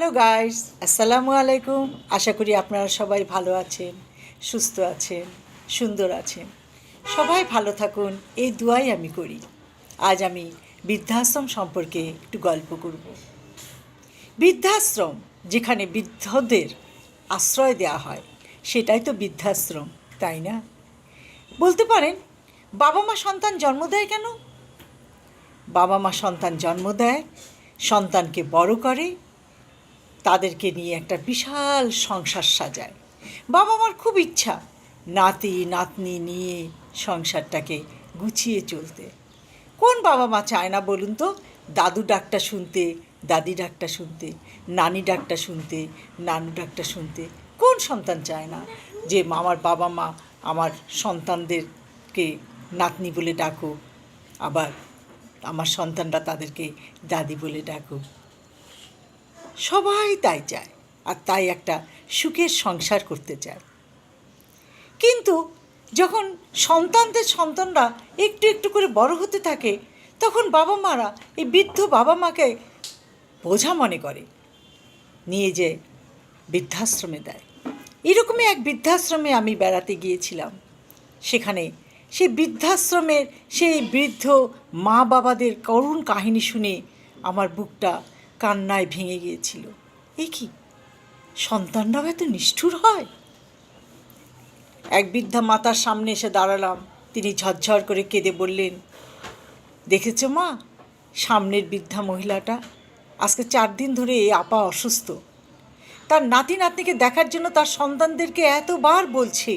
Hello guys আসসালামু আলাইকুম আশা করি আপনারা সবাই ভালো আছেন, সুস্থ আছেন, সুন্দর আছেন। সবাই ভালো থাকুন, এই দুয়াই আমি করি। আজ আমি বৃদ্ধাশ্রম সম্পর্কে একটু গল্প করব। বৃদ্ধাশ্রম, যেখানে বৃদ্ধদের আশ্রয় দেওয়া হয়, সেটাই তো বৃদ্ধাশ্রম, তাই না? বলতে পারেন, বাবা মা সন্তান জন্ম দেয় কেন? বাবা মা সন্তান জন্ম দেয়, সন্তানকে বড় করে তাদেরকে নিয়ে একটা বিশাল সংসার সাজায়। বাবা মার খুব ইচ্ছা নাতি, নাতনি নিয়ে সংসারটাকে গুছিয়ে চলতে। কোন বাবা মা চায় না বলুন তো? দাদু ডাকটা শুনতে, দাদি ডাকটা শুনতে, নানি ডাকটা শুনতে, নানু ডাকটা শুনতে। কোন সন্তান চায় না যে আমার বাবা মা আমার সন্তানদেরকে নাতনি বলে ডাকুক, আবার আমার সন্তানরা তাদেরকে দাদি বলে ডাকুক। সবাই তাই চায় আর তাই একটা সুখের সংসার করতে চায়। কিন্তু যখন সন্তানদের সন্তানরা একটু একটু করে বড় হতে থাকে, তখন বাবা মারা এই বৃদ্ধ বাবা মাকে বোঝা মনে করে, নিয়ে যে বৃদ্ধাশ্রমে দেয়। এরকমই এক বৃদ্ধাশ্রমে আমি বেড়াতে গিয়েছিলাম। সেখানে সেই বৃদ্ধাশ্রমের সেই বৃদ্ধ মা বাবাদের করুণ কাহিনী শুনে আমার বুকটা কান্নায় ভেঙে গিয়েছিল। এ কি? সন্তানরাও এত নিষ্ঠুর হয়? এক বৃদ্ধা মাতার সামনে এসে দাঁড়ালাম। তিনি ঝরঝর করে কেঁদে বললেন, দেখেছ মা, সামনের বৃদ্ধা মহিলাটা আজকে চার দিন ধরে এই আপা অসুস্থ। তার নাতি নাতনিকে দেখার জন্য তার সন্তানদেরকে এতবার বলছে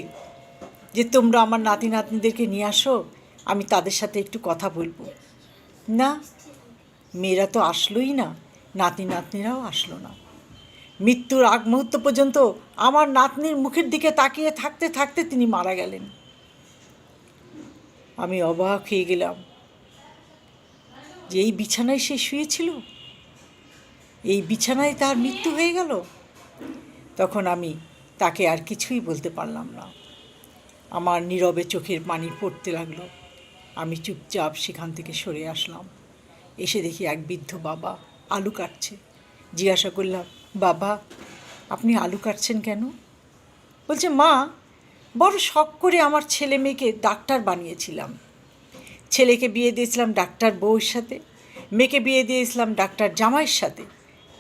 যে, তোমরা আমার নাতি নাতনিদেরকে নিয়ে আসো, আমি তাদের সাথে একটু কথা বলব। না, মেয়েরা তো আসলোই না। নাতি নাতনিরাও আসলো না। মৃত্যুর আগ মুহূর্ত পর্যন্ত আমার নাতনির মুখের দিকে তাকিয়ে থাকতে থাকতে তিনি মারা গেলেন। আমি অবাক হয়ে গেলাম যে এই বিছানায় সে শুয়েছিল? এই বিছানায় তার মৃত্যু হয়ে গেল? তখন আমি তাকে আর কিছুই বলতে পারলাম না। আমার নীরবে চোখের পানি পড়তে লাগল। আমি চুপচাপ সেখান থেকে সরে আসলাম। এসে দেখি এক বৃদ্ধ বাবা আলু কাটছে। জিজ্ঞাসা করলাম, বাবা, আপনি আলু কাটছেন কেন? বলছে, মা, বড় শখ করে আমার ছেলে মেয়েকে ডাক্তার বানিয়েছিলাম। ছেলেকে বিয়ে দিয়েছিলাম ডাক্তার বউয়ের সাথে, মেয়েকে বিয়ে দিয়েছিলাম ডাক্তার জামাইয়ের সাথে।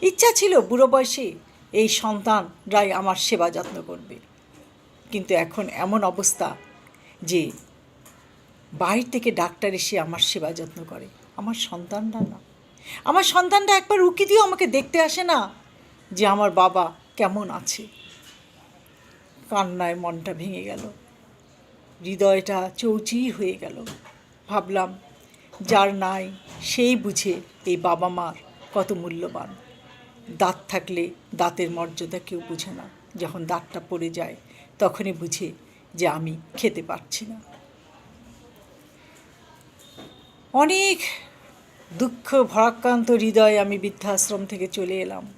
ইচ্ছা ছিল বুড়ো বয়সে এই সন্তান সন্তানরাই আমার সেবা যত্ন করবে। কিন্তু এখন এমন অবস্থা যে বাইরে থেকে ডাক্তার এসে আমার সেবা যত্ন করে। আমার সন্তানরা না। আমার সন্তানরা একবার উকি দিয়েও আমাকে দেখতে আসে না যে আমার বাবা কেমন আছে। কান্নায় মনটা ভেঙে গেল। হৃদয়টা চৌচির হয়ে গেল। ভাবলাম, যার নাই সেই বুঝে এই বাবা মার কত মূল্যবান। দাঁত থাকলে দাঁতের মর্যাদা কেউ বুঝে না। যখন দাঁতটা পড়ে যায়, তখনই বুঝে যে আমি খেতে পারছি না। অনেক দুঃখ, ভরাক্রান্ত হৃদয়ে আমি বৃদ্ধাশ্রম থেকে চলে এলাম।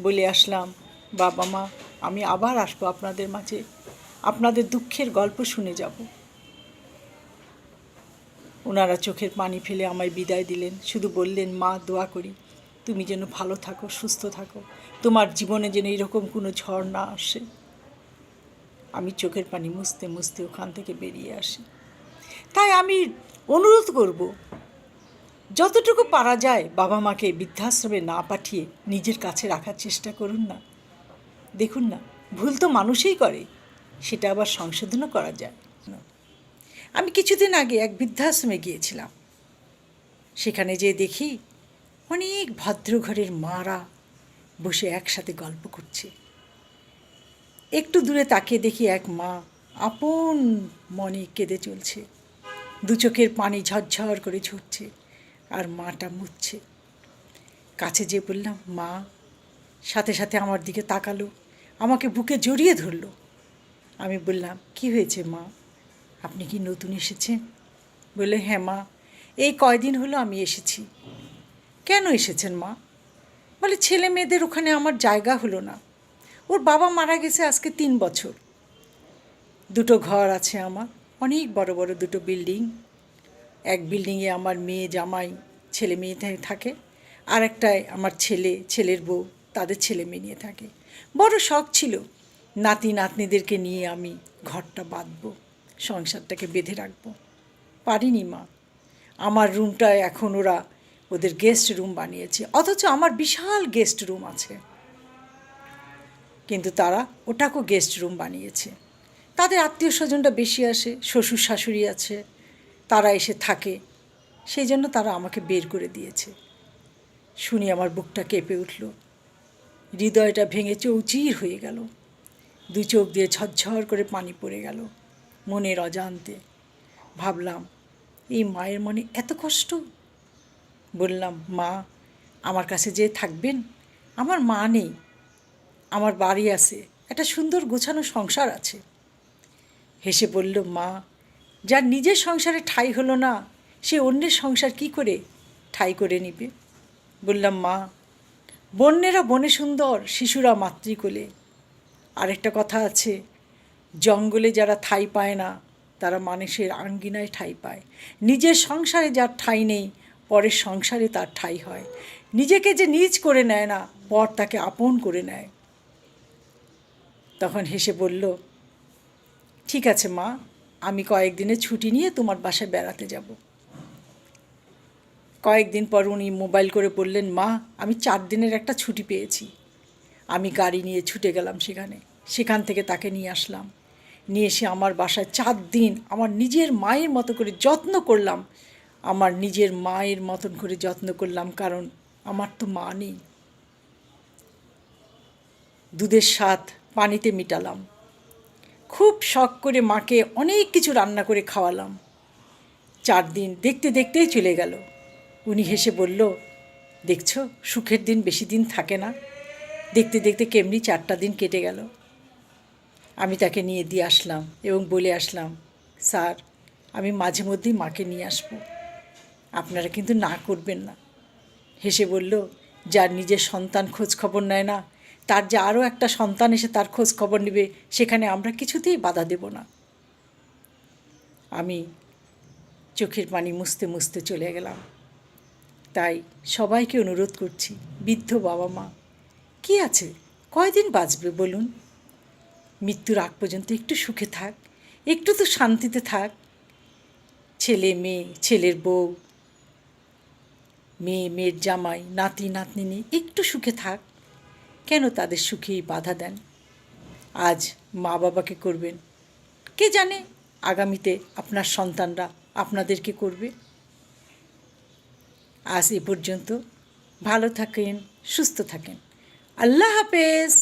বলে আসলাম, বাবা মা, আমি আবার আসব আপনাদের মাঝে। আপনাদের দুঃখের গল্প শুনে যাব। ওনারা চোখের পানি ফেলে আমায় বিদায় দিলেন। শুধু বললেন, মা, দোয়া করি, তুমি যেন ভালো থাকো, সুস্থ থাকো। তোমার জীবনে যেন এরকম কোনো ঝড় না আসে। আমি চোখের পানি মুছতে মুছতে ওখান থেকে বেরিয়ে আসি। তাই আমি অনুরোধ করব যতটুকু পারা যায় বাবা মাকে বৃদ্ধাশ্রমে না পাঠিয়ে নিজের কাছে রাখার চেষ্টা করুন না। দেখুন না, ভুল তো মানুষই করে, সেটা আবার সংশোধনও করা যায় আমি কিছুদিন আগে এক বৃদ্ধাশ্রমে গিয়েছিলাম। সেখানে যেয়ে দেখি অনেক ভদ্রঘরের মারা বসে একসাথে গল্প করছে। একটু দূরে তাকিয়ে দেখি এক মা আপন মনে কেঁদে চলছে। দু চোখের পানি ঝরঝর করে ঝরছে আর মাটা মুচ্ছে কাছে যে বললাম, মা, সাথে সাথে আমার দিকে তাকালো, আমাকে বুকে জড়িয়ে ধরলো। আমি বললাম, কি হয়েছে মা? আপনি কি নতুন এসেছেন? বললে হ্যাঁ মা, এই কয়দিন হলো আমি এসেছি। কেন এসেছেন মা? বলে, ছেলে মেয়েদের ওখানে আমার জায়গা হলো না। ওর বাবা মারা গেছে আজকে তিন বছর। দুটো ঘর আছে আমার, অনেক বড় বড় দুটো বিল্ডিং এক বিল্ডিংয়ে আমার মেয়ে, জামাই, ছেলে মেয়ে থাকে। আর একটায় আমার ছেলে, ছেলের বউ, তাদের ছেলে মেয়ে নিয়ে থাকে। বড় শখ ছিল। নাতি, নাতনিদেরকে নিয়ে আমি ঘরটা বাঁধব, সংসারটাকে বেঁধে রাখব। পারিনি মা। আমার রুমটা এখন ওরা ওদের গেস্ট রুম বানিয়েছে। অথচ আমার বিশাল গেস্ট রুম আছে। কিন্তু তারা ওটাকেও গেস্ট রুম বানিয়েছে। তাদের আত্মীয় স্বজনটা বেশি আসে শ্বশুর শাশুড়ি আছে। তারা এসে থাকে। সেই জন্য তারা আমাকে বের করে দিয়েছে। শুনি আমার বুকটা কেঁপে উঠল। হৃদয়টা ভেঙে চৌচির হয়ে গেল। দু চোখ দিয়ে ঝরঝর করে পানি পড়ে গেল মনের অজান্তে। ভাবলাম, এই মায়ের মনে এত কষ্ট? বললাম, মা, আমার কাছে যে থাকবেন? আমার মা নেই। আমার বাড়ি আছে। একটা সুন্দর গোছানো সংসার আছে। হেসে বলল, মা যার নিজের সংসারে ঠাই হলো না, সে অন্যের সংসার কি করে ঠাই করে নিবে? বললাম, মা, বন্যেরা বনে সুন্দর, শিশুরা মাতৃকোলে। আরেকটা কথা আছে, জঙ্গলে যারা ঠাই পায় না, তারা মানুষের আঙ্গিনায় ঠাই পায়। নিজের সংসারে যার ঠাই নেই, পরের সংসারে তার ঠাই হয়। নিজেকে যে নিজ করে নেয় না, পর তাকে আপন করে নেয়। তখন হেসে বলল, ঠিক আছে, মা কয়েকদিনের ছুটি নিয়ে তোমার বাসায় বেড়াতে যাব। কয়েকদিন পর উনি মোবাইল করে বললেন, মা, আমি চার দিনের একটা ছুটি পেয়েছি। আমি গাড়ি নিয়ে ছুটে গেলাম সেখানে। সেখান থেকে তাকে নিয়ে আসলাম। নিয়ে এসে আমার বাসায় চার দিন আমার নিজের মায়ের মতো করে যত্ন করলাম। আমার নিজের মায়ের মতন করে যত্ন করলাম, কারণ আমার তো মা নেই। দুধের স্বাদ পানিতে মিটালাম। খুব শখ করে মাকে অনেক কিছু রান্না করে খাওয়ালাম। চার দিন দেখতে দেখতেই চলে গেল। উনি হেসে বলল, দেখছ, সুখের দিন বেশি দিন থাকে না। দেখতে দেখতে কেমনি চারটা দিন কেটে গেল। আমি তাকে নিয়ে দিয়ে আসলাম এবং বলে আসলাম, স্যার, আমি মাঝে মধ্যেই মাকে নিয়ে আসব। আপনারা কিন্তু না করবেন না। হেসে বলল, যার নিজের সন্তান খোঁজ খবর নেয় না তার যে আরও একটা সন্তান এসে তার খোঁজ খবর নেবে, সেখানে আমরা কিছুতেই বাধা দেব না। আমি চোখের পানি মুছতে মুছতে চলে গেলাম। তাই সবাইকে অনুরোধ করছি, বৃদ্ধ বাবা মা, কি আছে? কয়দিন বাঁচবে বলুন? মৃত্যুর আগ পর্যন্ত একটু সুখে থাক, একটু তো শান্তিতে থাক। ছেলে, মেয়ে, ছেলের বউ, মেয়ে, মেয়ের জামাই, নাতি নাতনি একটু সুখে থাক। কেন তাদের সুখেই বাধা দেন? আজ মা বাবাকে করবেন। কে জানে আগামীতে আপনার সন্তানরা আপনাদেরকে করবে? আজ এ পর্যন্ত ভালো থাকেন, সুস্থ থাকেন। আল্লাহ হাফেজ।